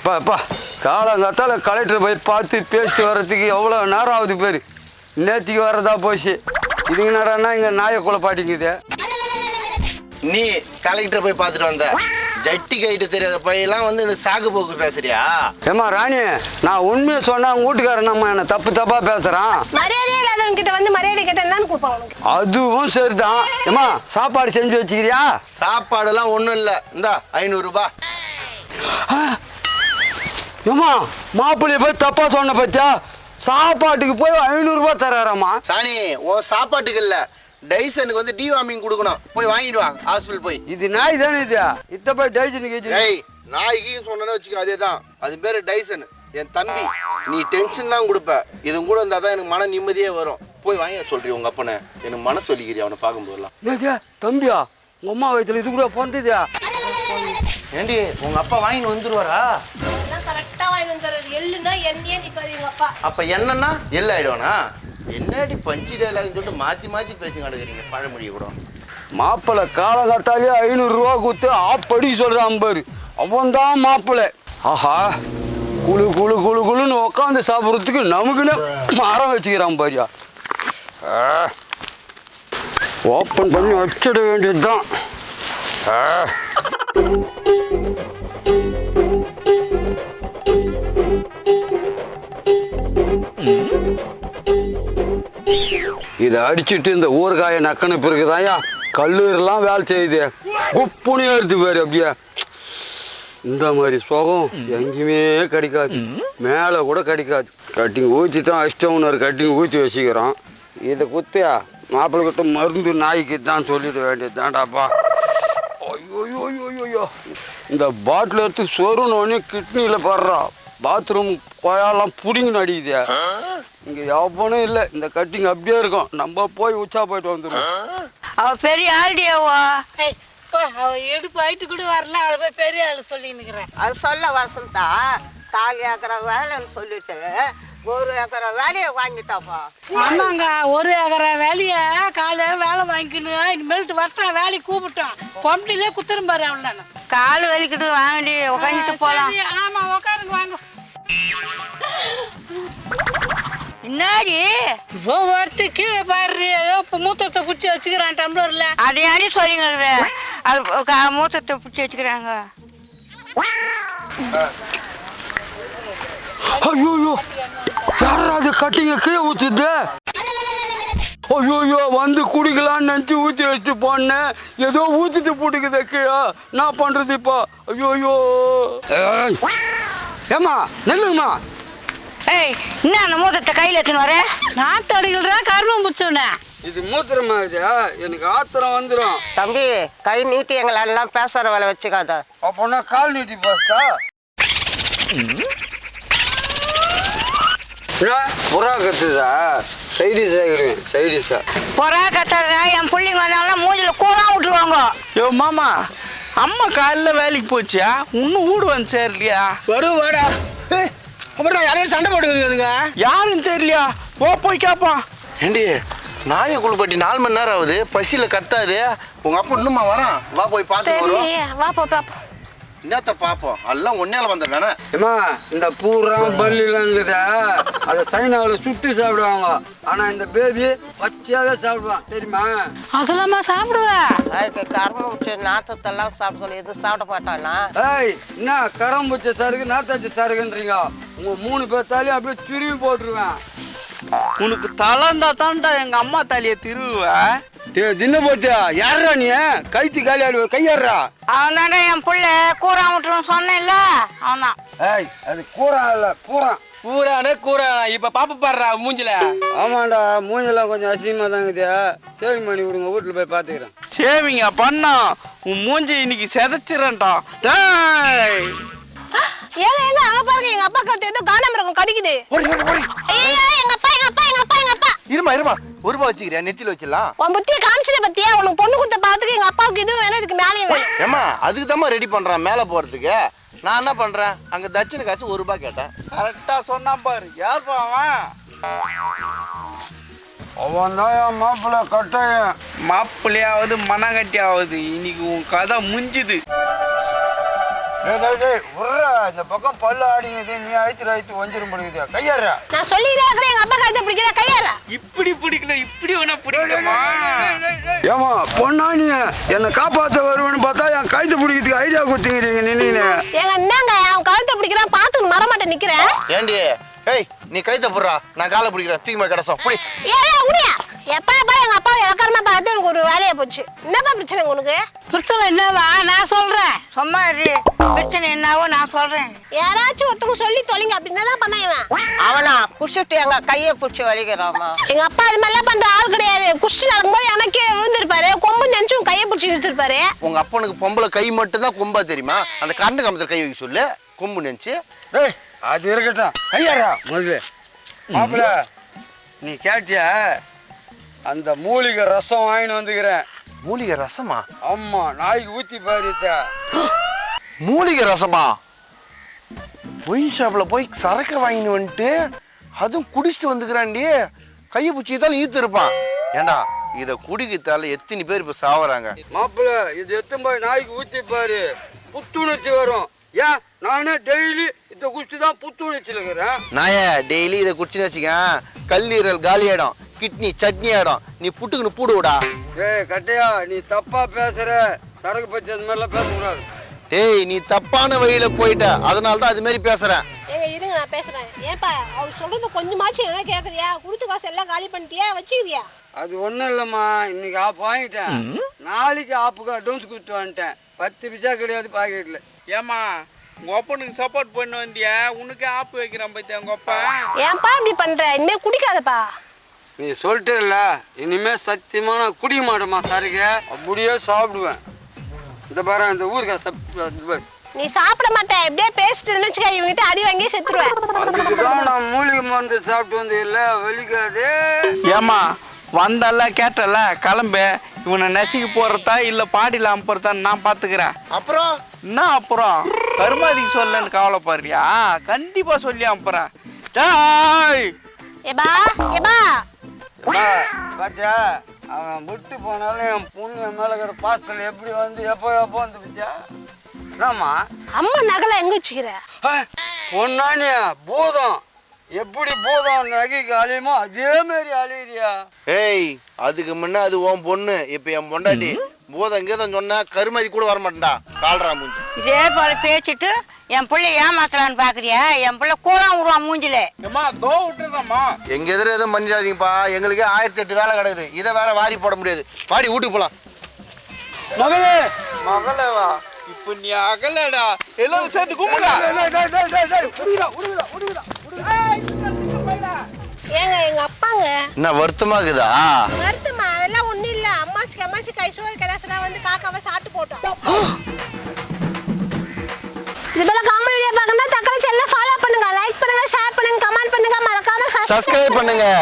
அப்பா அப்பா காலங்காத்தால கலெக்டர் போய் பார்த்து பேசிட்டு வர்றதுக்கு எவ்வளோ நேரம் ஆகுது பேர்? நேத்திக்கு வர்றதா போச்சு. இதுங்க என்னடான்னா இங்கே நாயை குழப்பாட்டிக்குது நீ கலெக்டர் போய் பார்த்துட்டு வந்த. ஜட்டி கைட்டு தெரியாத பையெல்லாம் வந்து இந்த சாகு போக்கு பேசுறியா? ஏம்மா ராணி நான் உண்மையை சொன்னா உங்க வீட்டுக்காரன் நம்ம என்ன தப்பு தப்பா பேசுறான்? மரியாதையே இல்லாதவங்க கிட்ட வந்து மரியாதை கேட்ட என்னன்னு கொடுப்பாங்க உனக்கு. அதுவும் சரிதான். ஏம்மா சாப்பாடு செஞ்சு வச்சுக்கிறியா? சாப்பாடுலாம் ஒன்றும் இல்லை. இந்தா ஐநூறுரூபா ஏம்மா மாப்பிள்ளைய போய் தப்பா சொன்ன பத்தியா? சாப்பாட்டுக்கு போய் ஐநூறுரூபா தராராம்மா சாணி உன் சாப்பாட்டுக்கு இல்லை டைசனுக்கு வந்து டிவார்மிங் கொடுக்கணும். போய் வாங்கிட்டு வா ஹாஸ்பிட்டல் போய். இது நாய் தானே இது? இத்த போய் டைஜன் கேச்சு ஏய் நாய்க்கு சொன்னேன்னு வச்சுக்கோ அதே தான் அது பேர் டைசன் என் தம்பி நீ டென்ஷன் தான் கொடுப்ப. இது கூட இருந்தால் தான் எனக்கு மன நிம்மதியே வரும். போய் வாங்கி சொல்றீ உங்க அப்பனை? எனக்கு மனசு வலிக்கிறியா அவனை பார்க்கும்போதெல்லாம்? தம்பியா? உங்க அம்மா வயித்துல இது கூட பிறந்ததா? ஏண்டி உங்க அப்பா வாங்கி வந்துருவாரா? எள்ளுனா எங்க அப்பா அப்ப என்னன்னா எல்ல ஆயிடுவானா? என்னடி பஞ்சு டைலாக்னு சொல்லிட்டு மாத்தி மாத்தி பேசி கிடக்குறீங்க பழமொழியை கூட. மாப்பிள்ளை காலகத்தாலே ஐநூறுரூவா கொடுத்து ஆப்படி சொல்றான் பாரு. அவன் தான் மாப்பிள்ளை ஆஹா. குளு குளு குளு குளுன்னு உட்காந்து சாப்பிட்றதுக்கு நமக்குன்னு மரம் வச்சுக்கிறான் பாரியா. ஓப்பன் பண்ணி வச்சிட வேண்டியதுதான். ஆ. இதை அடிச்சிட்டு இந்த ஊறுகாய நக்கன பிறகுதான்யா கல்லூரெல்லாம் வேலை செய்யுது. குப்புனே எடுத்து பாரு அப்படியே. இந்த மாதிரி சுகம் எங்கேயுமே கிடைக்காது. மேலே கூட கிடைக்காது. கட்டிங் ஊற்றிட்டோம் அஷ்டம்னு கட்டிங் ஊற்றி வச்சுக்கிறோம். இதை குத்தியா? மாப்பிள்ளை கிட்ட மருந்து நாய்க்கு தான் சொல்லிட வேண்டியது தாண்டாப்பா ஐயோ இந்த பாட்டில் எடுத்து சொருனோடனே கிட்னியில் படுறோம் பாத்ரூம் கொயாலாம் பிடிங்கி நடிக்குது இங்கே எவனும் இல்லை. இந்த கட்டிங் அப்படியே இருக்கும். நம்ம போய் உச்சா போயிட்டு வந்துடுவோம் அவ பெரிய ஆள்டியாவா அவ. எடுப்பு ஆயிட்டு கூட வரல. அவளை போய் பெரிய ஆளு சொல்லி நிக்கிறேன் அது சொல்ல வசந்தா தாலி ஏக்கற வேலைன்னு சொல்லிட்டு ஒரு ஏக்கற வேலையை வாங்கிட்டாப்பா. ஆமாங்க ஒரு ஏக்கர வேலைய காலையில வேலை வாங்கிக்கணும் இனிமேல்ட்டு வரட்டா வேலைக்கு கூப்பிட்டோம் பொம்பளையிலே குத்துரும் பாரு அவள் நான். கால் வலிக்குது வாங்கடி உக்காந்துட்டு போலாம். ஆமா உட்காருங்க வாங்க. என்னாடி? ஒருத்தி கீழே பாரு ஏதோ மூத்தத்தை பிடிச்சி வச்சுக்கிறான் டம்ளர்ல. அதையாடி சொல்லிங்க அது மூத்தத்தை பிடிச்சி வச்சுக்கிறாங்க. ஐயோ யாரா அது கட்டிங்க? கீழே ஊத்துது. ஐயோ வந்து குடிக்கலாம்னு நினச்சி ஊற்றி வச்சுட்டு போனேன். ஏதோ ஊற்றிட்டு போட்டுக்குதே கீழே. நான் பண்ணுறது இப்போ? ஐயோ ஏம்மா நெல்லுங்கம்மா. ஏய் என்ன அந்த மூத்தத்தை கையில் எடுத்துன்னு வர? நாத்து அடிக்கிறா கரும்பு பிடிச்சோன்னே இது மூத்திரமா இது? எனக்கு ஆத்திரம் வந்துடும் தம்பி கை நீட்டி எங்களெல்லாம் பேசுற வேலை வச்சுக்காத. அப்போனா கால் நீட்டி பாஸ்டா புறா கத்துதா? சைடிஸ் ஆகிடுவேன் சைடிஸா பொறா கத்தாத என் பிள்ளைங்க வந்தாங்கன்னா மூஞ்சில கூறா விட்டுருவாங்க. யோ மாமா அம்மா காலைல வேலைக்கு போச்சா இன்னும் வீடு வந்து சேரலையா? வரும் வாடா அப்புறம் யாரையும் சண்டை போட்டுக்கிறதுங்க? யாருன்னு தெரியலையா? ஓ போய் கேப்பான் ஏண்டி நாயை குளிப்பாட்டி நாலு மணி நேரம் ஆகுது. பசியில கத்தாது. உங்க அப்பா இன்னுமா வரான். வா போய் பார்த்து வரும் வா போ பாப்போம் என்னத்த பார்ப்போம் எல்லாம் ஒன்னேல வந்த வேணா. ஏமா இந்த பூரா பல்லிலாம் இருக்குதா அதை சைனாவில் சுட்டு சாப்பிடுவாங்க. ஆனா இந்த பேபி பச்சையாவே சாப்பிடுவான் தெரியுமா? அசலாமா சாப்பிடுவ. இப்போ கரும்பு வச்சு நாத்தத்தெல்லாம் சாப்பிட சொல்லி. எதுவும் சாப்பிட மாட்டானா? ஏய் என்ன கரம்புச்ச சருகு நாத்தாச்சி சருகுன்றீங்க உங்க மூணு பேர்த்தாலையும் அப்படியே திரும்பி போட்டுருவேன். உனக்கு தலந்தா தான்டா எங்க அம்மா தலைய திருவுவ. தின்ன போத்தியா யாரா நீ? கைத்து காலி ஆடுவ கையாடுறா? அவன் தானே என் பிள்ளை கூறா விட்டுருன்னு சொன்னேன்ல அவன் தான் ஏய் அது கூறா இல்ல பூரா கூறானே கூறானா இப்ப பாப்ப பாடுறா மூஞ்சில. ஆமாண்டா மூஞ்செல்லாம் கொஞ்சம் அசிங்கமா தான் இருக்குதா. சேவிங் பண்ணி விடுங்க வீட்டுல போய் பாத்துக்கிறேன் சேவிங்க பண்ணா. உன் மூஞ்சி இன்னைக்கு செதைச்சிடறேன்டா டேய். ஏங்க ஏங்க அங்க பாருங்க எங்க அப்பா கருத்து ஏதோ காணாம இருக்கும் கடிக்குது. ஓடி ஓடி ஓடி. ஐயோ எங்க இருமா இருமா. ஒரு ரூபா வச்சுக்கிறியா? நெத்தில வச்சிடலாம். உன் புத்திய காமிச்சிட்ட பத்தியா? உனக்கு பொண்ணு குத்த பாத்துக்கு எங்க அப்பாவுக்கு இதுவும் வேணும் இதுக்கு மேலேயும் வேணும். ஏமா அதுக்கு தான் ரெடி பண்றான் மேல போறதுக்கு. நான் என்ன பண்றேன்? அங்க தட்சணை காசு ஒரு ரூபாய் கேட்டேன். கரெக்டா சொன்னான் பாரு. யார் அவன்? அவன் தான் என் மாப்பிள்ள கட்டாயம் மாப்பிள்ளையாவது மனங்கட்டியாவது. இன்னைக்கு உன் கதை முஞ்சுது. இந்த பக்கம் பல்லு ஆடிங்குது நீ அழைத்து அழைத்து வஞ்சிரும் முடியுது கையாடுறா. நான் சொல்லிட்டே இருக்கிறேன் எங்க அப்பா கழுத்தை பிடிக்கிற கையாரா இப்படி பிடிக்கல இப்படி வேணா பிடிக்கலாமா ஏமா பொண்ணா நீ என்னை காப்பாத்த வருவேன்னு பார்த்தா என் கைத்து பிடிக்கிறதுக்கு ஐடியா கொடுத்தீங்க நின்னு ஏங்க என்னங்க அவன் கழுத்தை பிடிக்கிறான் பார்த்து மரமாட்ட நிக்கிறேன் ஏண்டி? ஏய் நீ கைத்த போடுறா. நான் காலை பிடிக்கிறேன் தூக்கி மேல கிடச்சோம் புடி. ஏன் உடியா எப்பா எங்க அப்பா இலக்காரமா பார்த்து எனக்கு ஒரு வேலையா போச்சு. என்னப்பா பிரச்சனை உனக்கு பிரச்சனை என்னவா? நான் சொல்றேன். சும்மா பிரச்சனை என்னவோ நான் சொல்றேன். யாராச்சும் ஒருத்தவங்க சொல்லி தொலைங்க அப்படின்னு தான் பண்ண இவன். அவனா? குடிச்சிட்டு எங்க கையை பிடிச்சி வலிக்கிறாமா? எங்க அப்பா அது மாதிரிலாம் பண்ற ஆள் கிடையாது. குஷ்டி நடக்கும்போது எனக்கே விழுந்திருப்பாரு. கொம்பு நினைச்சும் கையை பிடிச்சி இழுத்திருப்பாரு. உங்க அப்பனுக்கு பொம்பளை கை மட்டும் தான் கொம்பா தெரியுமா? அந்த கரண்ட் கம்பத்துல கை வைக்க சொல்லு. கொம்பு நினைச்சு. டேய் அது இருக்கட்டும். கையாடுறா. முதல்ல மாப்பிள நீ கேட்டியா? அந்த மூலிகை ரசம் வாங்கிட்டு வந்துக்கிறேன். மூலிகை ரசமா? ஆமா நாய்க்கு ஊத்தி பாருத்த மூலிகை ரசமா? ஒயின் ஷாப்ல போய் சரக்கு வாங்கிட்டு வந்துட்டு அதுவும் குடிச்சிட்டு வந்துக்கிறான்டி. கையை பிடிச்சிதான் ஈத்து இருப்பான். ஏண்டா இத குடிக்கத்தால எத்தனை பேர் இப்ப சாவறாங்க? மாப்பிள இது எத்தனை போய் நாய்க்கு ஊத்தி பாரு. புத்துணர்ச்சி வரும். ஏன்? நானே டெய்லி இந்த குஷ்டி தான் புத்துணர்ச்சியில் இருக்கிறேன். நாய டெய்லி இதை குடிச்சுன்னு வச்சுக்க. கல்லீரல் காலி ஆயிடும் கிட்னி சட்னி ஆயிடும். நீ புட்டுக்குன்னு பூடு விடா ஏய் கட்டையா நீ தப்பா பேசுற. சரக்கு பத்தி அந்த மாதிரிலாம் பேசக்கூடாது. ஏய் நீ தப்பான வழியில போயிட்ட. அதனால தான் அது மாதிரி பேசுறேன். ஏங்க இருங்க நான் பேசுறேன். ஏன்பா அவர் சொல்றது கொஞ்சமாச்சும் என்ன கேக்குறியா? கொடுத்த காசு எல்லாம் காலி பண்ணிட்டியா? வச்சுக்கிறியா? அது ஒண்ணும் இல்லம்மா. இன்னைக்கு ஆப் வாங்கிட்டேன். நாளைக்கு ஆப்புக்கு அட்வான்ஸ் கொடுத்து வந்துட்டேன். பத்து பைசா கிடையாது பாக்கெட்ல. ஏமா உங்க அப்பனுக்கு சப்போர்ட் பண்ண வந்தியா? உனக்கு ஆப்பு வைக்கிறான் பத்தியா உங்க அப்பா? ஏன்பா இப்படி பண்ற? இனிமே குடிக்காதப்பா. நீ சொல்லிட்டேல்ல இனிமே சத்தியமா நான் குடிக்க மாட்டேம்மா சரக்கு. அப்படியே சாப்பிடுவேன். இந்த பாரு இந்த ஊருக்கு நீ சாப்பிட மாட்ட இப்படியே பேசிட்டு வச்சுக்க இவங்கிட்ட அடி வாங்கி செத்துருவேன் அதுக்கு தான் நான் மூலிகை மருந்து சாப்பிட்டு வந்து இல்ல வலிக்காது. ஏமா வந்தல்ல கேட்டல கிளம்பு. இவனை நெசிக்கு போறதா இல்ல பாடியில அனுப்புறதா நான் பாத்துக்கிறேன். அப்புறம்? என்ன அப்புறம்? கருமாதிக்கு சொல்லன்னு கவலைப்படுறியா? கண்டிப்பா சொல்லி அனுப்புறேன். டேய் ஏபா. ஏபா பாத்தியா? அவன் விட்டு போனாலும் என் பொண்ணு என் மேல இருக்கிற பாசத்தில் எப்படி வந்து எப்போ எப்போ வந்து பத்தியா என்னம்மா? அம்மா நகலை எங்க வச்சுக்கிற? பொண்ணானியா பூதம். எப்படி பூதம் நகைக்கு அழியுமோ அதே மாதிரி அழியிறியா? ஏய் அதுக்கு முன்ன அது உன் பொண்ணு. இப்ப என் பொண்டாட்டி. போதம் கீதம் சொன்னா கருமதி கூட வர மாட்டேன்டா கால்ரா மூஞ்சி. இதே போல பேசிட்டு என் பிள்ளை ஏமாத்தலான்னு பாக்குறியா? என் பிள்ளை கூறான் விடுவான் மூஞ்சில. ஏமா தோ விட்டுறமா எங்க எதிர எதுவும் பண்ணிடாதீங்கப்பா. எங்களுக்கே ஆயிரத்தி எட்டு வேலை கிடக்குது. இதை வேற வாரி போட முடியாது. வாடி வீட்டுக்கு போலாம். மகளே. மகளவா இப்ப நீ அகலடா. எல்லாரும் சேர்ந்து கும்பிடா. ஏங்க எங்க அப்பாங்க? என்ன வருத்தமாக்குதா வருத்தமா இல்ல அம்மாசிக்கு அம்மாசி கை சோறு கிடாசுனா வந்து காக்காவை சாப்பிட்டு போட்டோம். இது போல காமெடி வீடியோ பார்க்கணும்னா தக்கலை சேனலை ஃபாலோ பண்ணுங்க லைக் பண்ணுங்க ஷேர் பண்ணுங்க கமெண்ட் பண்ணுங்க. மறக்காம சப்ஸ்கிரைப் பண்ணுங்க.